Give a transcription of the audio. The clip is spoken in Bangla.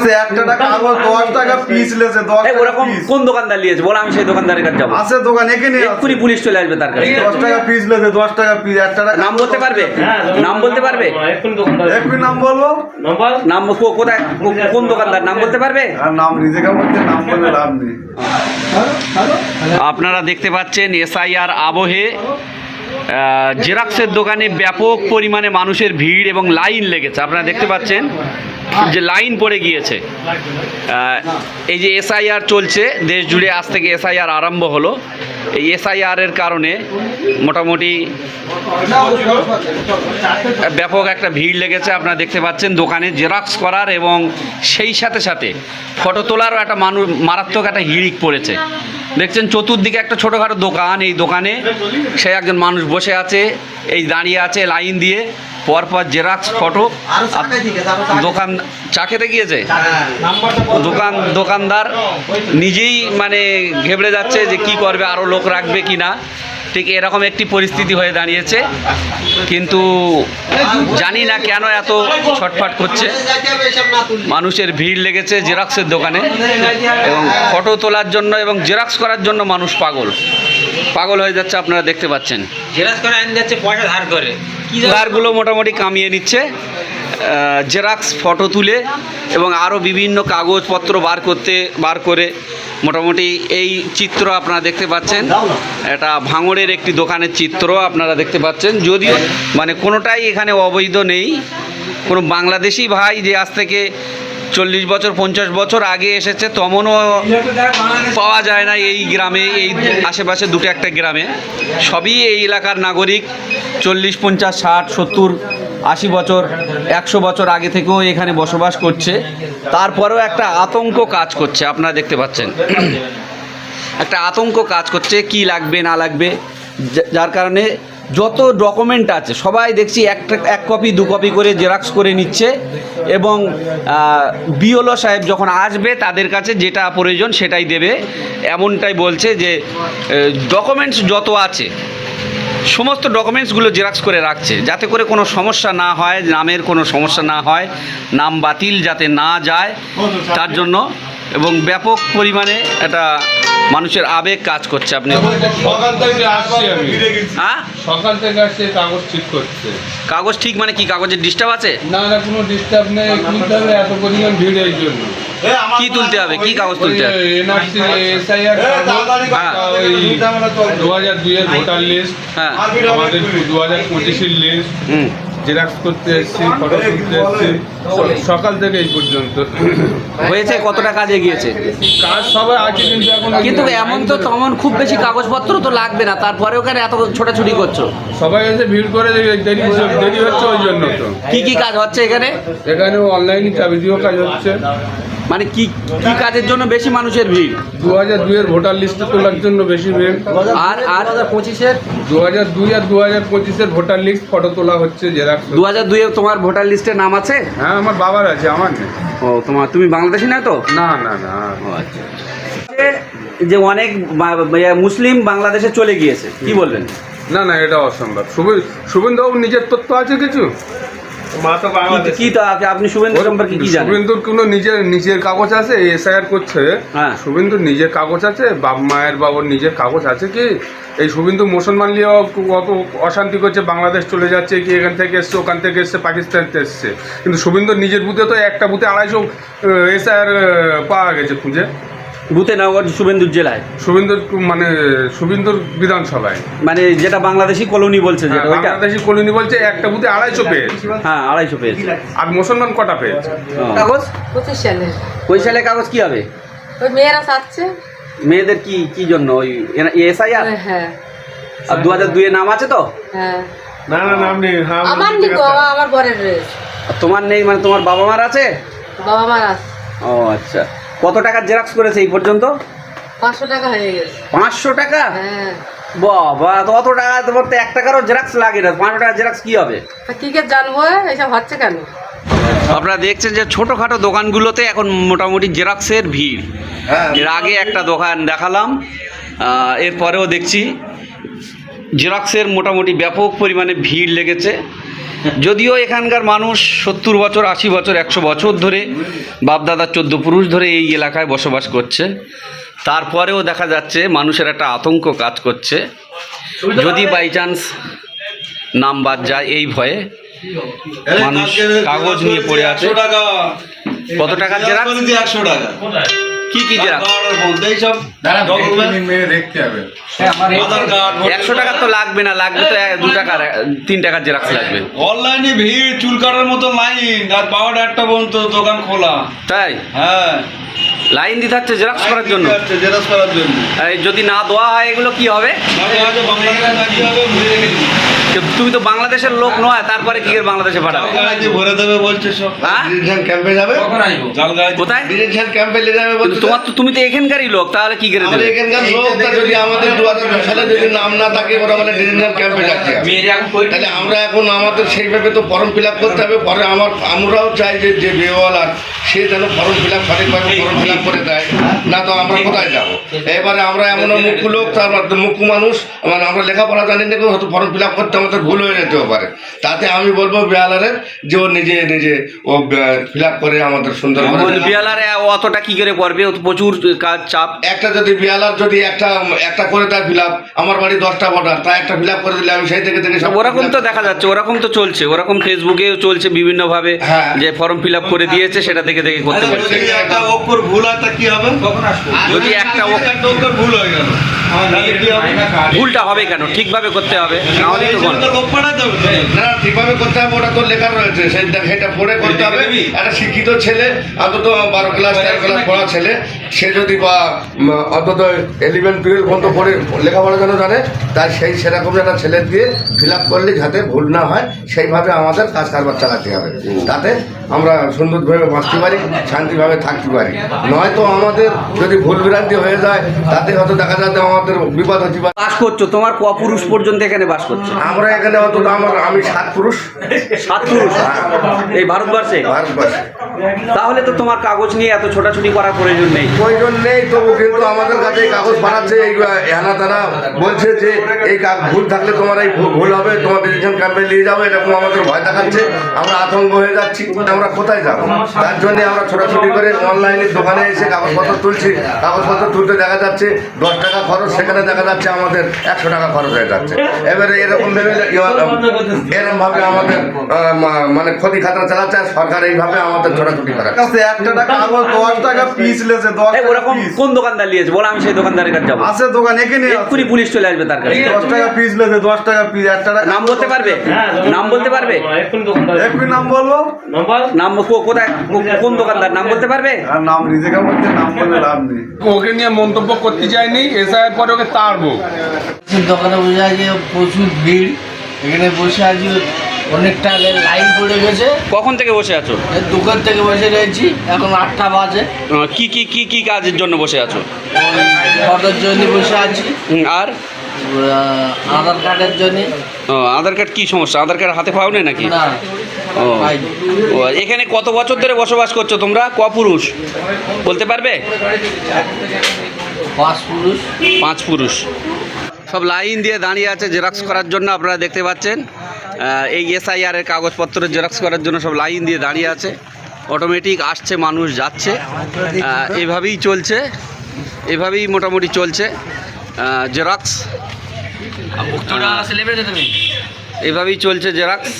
আছে একটা কাগজ দশ টাকা পিস লেছে দশ ওরকম কোন দোকানদার নিয়েছে? বলো আমি সেই দোকানদারের কাছে যাব। আছে দোকান এখানে এক্ষুনি পুলিশ চলে আসবে তার কাছে। দশ টাকা পিস লেছে দশ টাকা পিস একটা টাকা নাম বলতে পারবে? হ্যাঁ, নাম বলতে পারবে? এক্ষুনি নাম বলব নাম কোথায়? কোন দোকানদার? নাম বলতে পারবে? নাম নিজেকে বলতে নাম বলে লাভ নেই। আপনারা দেখতে পাচ্ছেন এসআইআর আবহে জেরক্সের দোকানে ব্যাপক পরিমাণে মানুষের ভিড় এবং লাইন লেগেছে। আপনারা দেখতে পাচ্ছেন যে লাইন পড়ে গিয়েছে। এই যে এসআইআর চলছে, দেশ জুড়ে আজ থেকে এসআইআর আরম্ভ হলো। এই এসআইআর এর কারণে মোটামুটি ব্যাপক একটা ভিড় লেগেছে, আপনারা দেখতে পাচ্ছেন দোকানে জেরক্স করার এবং সেই সাথে সাথে ফটো তোলারও একটা মানুষ মারাত্মক একটা হিড়িক পড়েছে। দেখছেন চতুর্দিকে একটা ছোটোখাটো দোকান, এই দোকানে সে একজন মানুষ বসে আছে, এই দাঁড়িয়ে আছে লাইন দিয়ে। পরপর জেরক্স ফটো দোকান চা খেতে গিয়েছে? দোকান দোকানদার নিজেই মানে ঘেবড়ে যাচ্ছে যে কি করবে আরও লোক রাখবে কি না। ঠিক এরকম একটি পরিস্থিতি হয়ে দাঁড়িয়েছে। কিন্তু জানি না কেন এত ছটফট করছে। মানুষের ভিড় লেগেছে জেরক্সের দোকানে। এবং ফটো তোলার জন্য এবং জেরক্স করার জন্য মানুষ পাগল। পাগল হয়ে যাচ্ছে, আপনারা দেখতে পাচ্ছেন। জেরাজ করে আনি যাচ্ছে, পয়সা ধার করে। কি মোটামুটি কামিয়ে নিচ্ছে জেরাক্স ফটো তুলে এবং আরও বিভিন্ন কাগজপত্র বার করতে বার করে মোটামুটি এই চিত্র আপনারা দেখতে পাচ্ছেন। এটা ভাঙড়ের একটি দোকানের চিত্র আপনারা দেখতে পাচ্ছেন। যদিও মানে কোনোটাই এখানে অবৈধ নেই। কোনো বাংলাদেশি ভাই যে আজ থেকে চল্লিশ বছর, পঞ্চাশ বছর আগে এসেছে, তমনও পাওয়া যায় না এই গ্রামে, এই আশেপাশে দুটো একটা গ্রামে। সবই এই এলাকার নাগরিক, চল্লিশ, পঞ্চাশ, ষাট, সত্তর, আশি বছর, একশো বছর আগে থেকেও এখানে বসবাস করছে। তারপরেও একটা আতঙ্ক কাজ করছে, আপনারা দেখতে পাচ্ছেন। একটা আতঙ্ক কাজ করছে, কি লাগবে, না লাগবে। যার কারণে যত ডকুমেন্ট আছে, সবাই দেখছি একটা, এক কপি দু কপি করে জেরক্স করে নিচ্ছে এবং বিওলো সাহেব যখন আসবে তাদের কাছে যেটা প্রয়োজন সেটাই দেবে। এমনটাই বলছে যে ডকুমেন্টস যত আছে, সমস্ত ডকুমেন্টসগুলো জেরক্স করে রাখছে, যাতে করে কোনো সমস্যা না হয়, নামের কোনো সমস্যা না হয়, নাম বাতিল যাতে না যায়, তার জন্য এবং ব্যাপক পরিমাণে একটা মানুষের আবেগ কাজ করছে আপনি সকাল থেকে আসছি আমি। হ্যাঁ? সকাল থেকে আসছি কাগজ ঠিক করতে কাগজ ঠিক মানে কি? কাগজের ডিস্টার্ব আছে? না না কোনো ডিস্টার্ব নেই। তুলতে হবে এত পরিমাণ ভিড় এই জন্য। কি তুলতে হবে? কি কাগজ তুলতে হবে? এনআরসি এসআইআর হ্যাঁ। ওই দু হাজার দুইয়ের ভোটার লিস্ট হ্যাঁ। আমাদের দু হাজার পঁচিশের লিস্ট হুম। জেরক্স করতে এসেছি ফটো তুলতে এসেছি। সকাল থেকে এই পর্যন্ত। হয়েছে কতটা কাজে গিয়েছে কাজ সবাই আছে কিন্তু এখন কিন্তু এমন তো তেমন খুব বেশি কাগজপত্র তো লাগবে না তারপরে ওখানে এত ছোটাছুটি করছ। সবাই এসে ভিড় করে দেরি দেরি হচ্ছে ওই জন্য তো। কি কি কাজ হচ্ছে এখানে? এখানে অনলাইন চাবিদিও কাজ হচ্ছে। মানে কি কি কাজের জন্য বেশি মানুষের ভিড়? দু হাজার দুইয়ের ভোটার লিস্টে তোলার জন্য বেশি ভিড়। আর আর পঁচিশের? দু হাজার দুই আর দু হাজার পঁচিশের ভোটার লিস্ট ফটো তোলা হচ্ছে জেরাক্স দু হাজার দুইয়ে তোমার ভোটার লিস্টে নাম আছে? হ্যাঁ আমার বাবার আছে আমার নেই। ও তোমার তুমি বাংলাদেশি না তো? না না না। ও আচ্ছা। যে অনেক মুসলিম বাংলাদেশে চলে গিয়েছে কি বলবেন? না না এটা অসম্ভব। শুভেন শুভেন্দুবাবু নিজের তথ্য আছে কিছু? কি- কি তো আপ- আপনি শুভেন্দু সম্পর্কে কি জানেন? শুভেন্দুর কোনো নিজের নিজের কাগজ আছে? এসআইআর করছে। হ্যাঁ। শুভেন্দুর নিজের কাগজ আছে? বাপ মায়ের বাবার নিজের কাগজ আছে কি? এই শুভেন্দু মুসলমান নিয়েও কত অশান্তি করছে বাংলাদেশ চলে যাচ্ছে কি এখান থেকে এসছে ওখান থেকে এসছে পাকিস্তান থেকে এসছে। কিন্তু শুভেন্দুর নিজের বুথে তো একটা বুথে আড়াইশো এসআইআর পাওয়া গেছে খুঁজে। বুথে নগর শুভেন্দুর জেলায়? শুভেন্দুর মানে শুভেন্দুর বিধানসভায়। মানে যেটা বাংলাদেশি কলোনি বলছে হ্যাঁ, যেটা ওইটা? বাংলাদেশি কলোনি বলছে একটা বুথে আড়াইশো পেয়েছে হ্যাঁ আড়াইশো পেয়েছে আর মুসলমান কটা পেয়েছে কাগজ? পঁচিশ সালে। ওই সালে কাগজ কি হবে? ওই মেয়েরা সাজছে। মেয়েদের কি কি জন্য? ওই এসআইআর হ্যাঁ আর দু হাজার দুইয়ের নাম আছে তো? হ্যাঁ। না না নাম নেই হ্যাঁ আমার নি গো আমার আর তোমার নেই মানে তোমার বাবা মার আছে? বাবা মার আস ও আচ্ছা। কত টাকার জেরক্স করেছে এই পর্যন্ত? পাঁচশো টাকা হয়ে গেছে। পাঁচশো টাকা? হ্যাঁ। বাবা তো অত টাকা তোমার তো এক টাকারও জেরক্স লাগে না। পাঁচশো টাকার জেরক্স কি হবে? তা কি কে জানব এইসব হচ্ছে কেন? আপনারা দেখছেন যে ছোটোখাটো দোকানগুলোতে এখন মোটামুটি জেরক্সের ভিড়। হ্যাঁ। এর আগে একটা দোকান দেখালাম এরপরেও দেখছি জেরক্সের মোটামুটি ব্যাপক পরিমাণে ভিড় লেগেছে। যদিও এখানকার মানুষ সত্তর বছর আশি বছর একশো বছর ধরে বাপদাদার চোদ্দ পুরুষ ধরে এই এলাকায় বসবাস করছে। তারপরেও দেখা যাচ্ছে মানুষের একটা আতঙ্ক কাজ করছে। যদি বাই চান্স নাম বাদ যায় এই ভয়ে মানুষ কাগজ নিয়ে পড়ে আছে। কত জেরাক্স একশো টাকা। কি কি দেখতে হবে। একশো টাকার তো লাগবে না লাগবে তো এক- দু টাকার তিন টাকার জেরাক্স লাগবে। অনলাইনে ভিড় চুল কাটার মতো লাইন আর বারোটা একটা পর্যন্ত দোকান খোলা। তাই? হ্যাঁ। লাইন দিতে হচ্ছে জেরক্স করার জন্য? জেরক্স করার জন্য। যদি না দেওয়া হয় এগুলো কি হবে? আগে তুমি তো বাংলাদেশের লোক নয় তারপরে কি করে বাংলাদেশে পাঠাবে? ভরে দেবে বলছে সব। হ্যাঁ? ক্যাম্পে যাবে? কোথায়? ক্যাম্পে যাবে বলছে। তোমার তো তুমি তো এখানকারই লোক তাহলে কি করে দেবে? এখানকার লোকটা যদি আমাদের দু হাজার দুই সালে যদি নাম না থাকে ওরা মানে ক্যাম্পে যাচ্ছে। তাহলে আমরা এখন আমাদের সেইভাবে তো ফর্ম ফিল আপ করতে হবে। পরে আমার আমরাও চাই যে যে বিওয়ালার সে যেন ফর্ম ফিল আপ সঠিকভাবে ফর্ম ফিল আপ করে দেয় না তো আমরা কোথায় যাব? এবারে আমরা এমন মুখ্য লোক তার মধ্যে মুখ্য মানুষ মানে আমরা লেখাপড়া জানি না হয়তো ফর্ম ফিল আপ করতে আমাদের ভুল হয়ে যেতেও পারে। তাতে আমি বলব বিয়ালারের যে ও নিজে নিজে ও ফিল আপ করে আমাদের সুন্দর বিয়ালারে অতটা কি করে করবে? প্রচুর কাজ চাপ। একটা যদি বিয়ালার যদি একটা একটা করে দেয় ফিল আপ আমার বাড়ি দশটা ভোটার তা একটা ফিল আপ করে দিলে আমি সেই থেকে থেকে সব ওরকম তো দেখা যাচ্ছে ওরকম তো চলছে ওরকম ফেসবুকেও চলছে বিভিন্নভাবে হ্যাঁ। যে ফর্ম ফিল আপ করে দিয়েছে সেটা থেকে থেকে করতে পারছি পারছে। যদি একটা অক্ষর ভুল হয় তা কি হবে? কখন আসবে? যদি একটা অক্ষর ভুল হয়ে গেল। ভুলটা হবে কেন? ঠিকভাবে করতে হবে? নাহলে তো। না ঠিকভাবে করতে হবে, ওটা তো লেখা রয়েছে। সেটা সেটা পড়ে করতে হবে। একটা শিক্ষিত ছেলে, অন্তত বারো ক্লাস তেরো ক্লাস পড়া ছেলে, সে যদি বা অন্তত ইলেভেন টুয়েলভ পর্যন্ত পড়ে লেখাপড়া যেন জানে তাই সেই সেরকম একটা ছেলে দিয়ে ফিল আপ করলে যাতে ভুল না হয়, সেইভাবে আমাদের কাজ কারবার চালাতে হবে। তাতে আমরা সুন্দরভাবে বাঁচতে পারি, শান্তিভাবে থাকতে পারি। নয়তো আমাদের যদি ভুল বিরান্তি হয়ে যায়, তাতে হয়তো দেখা যাচ্ছে আমাদের বিপদ হতে পারে বাস করছ তোমার ক পুরুষ পর্যন্ত এখানে বাস করছে? আমরা এখানে অন্তত আমার আমি সাত পুরুষ। সাত পুরুষ? এই ভারতবর্ষে? ভারতবর্ষে। তাহলে তো তোমার কাগজ নিয়ে এত ছোটাছুটি করার প্রয়োজন নেই। প্রয়োজন নেই তবু কিন্তু আমাদের কাছে এই কাগজ বানাচ্ছে এই হেনা তারা বলছে যে এই ভুল থাকলে তোমার এই ভুল- ভুল হবে তোমার ডিসিশন ক্যাম্পে নিয়ে যাবে এরকম আমাদের ভয় দেখাচ্ছে আমরা আতঙ্ক হয়ে যাচ্ছি আমরা কোথায় যাব? তার জন্য আমরা ছোটাছুটি করে অনলাইনে দোকানে এসে কাগজপত্র তুলছি কাগজপত্র তুলতে দেখা যাচ্ছে দশ টাকা খরচ সেখানে দেখা যাচ্ছে আমাদের একশো টাকা খরচ হয়ে যাচ্ছে। এবারে এরকম ভেবে এরকম ভাবে আমাদের মানে ক্ষতি খাতরা চালাচ্ছে আর সরকার এইভাবে আমাদের ছোটাছুটি করা কাছে একটা টাকা দশ টাকা পিস লেছে দশ ওরকম কোন দোকানদার নিয়েছে? বলো আমি সেই দোকানদারের কাছে যাব। আছে দোকান এখানে। এক্ষুনি পুলিশ চলে আসবে তার কাছে। দশ টাকা পিস লেছে দশ টাকা পিস একটা টাকা নাম বলতে পারবে? নাম বলতে পারবে? এক্ষুনি নাম বলব? নাম কো- কোথায়? কোন দোকানদার? নাম বলতে পারবে? আর নাম নিজেকে বলতে নাম বলে লাভ নেই। ওকে নিয়ে মন্তব্য করতে যায়নি এসআইয়ের ওকে তাড়বো দোকানে বসে আছি প্রচুর ভিড়। এখানে বসে আছি অনেকটা লাইন পড়ে গেছে। কখন থেকে বসে আছো? দোকান থেকে বসে রয়েছি এখন আটটা বাজে। কি কি কি কি কাজের জন্য বসে আছো? ফটোর জন্য বসে আছি। আর? আধার কার্ডের জন্য। ও, আধার কার্ড কি সমস্যা? আধার কার্ড হাতে পাও না নাকি। ও, এখানে কত বছর ধরে বসবাস করছ তোমরা? ক পুরুষ? বলতে পারবে? পাঁচ পুরুষ। পাঁচ পুরুষ। সব লাইন দিয়ে দাঁড়িয়ে আছে জেরক্স করার জন্য আপনারা দেখতে পাচ্ছেন। এই এসআইআর এর কাগজপত্র জেরক্স করার জন্য সব লাইন দিয়ে দাঁড়িয়ে আছে। অটোমেটিক আসছে মানুষ যাচ্ছে। এভাবেই চলছে এভাবেই মোটামুটি চলছে। জেরক্স। এভাবেই চলছে জেরক্স।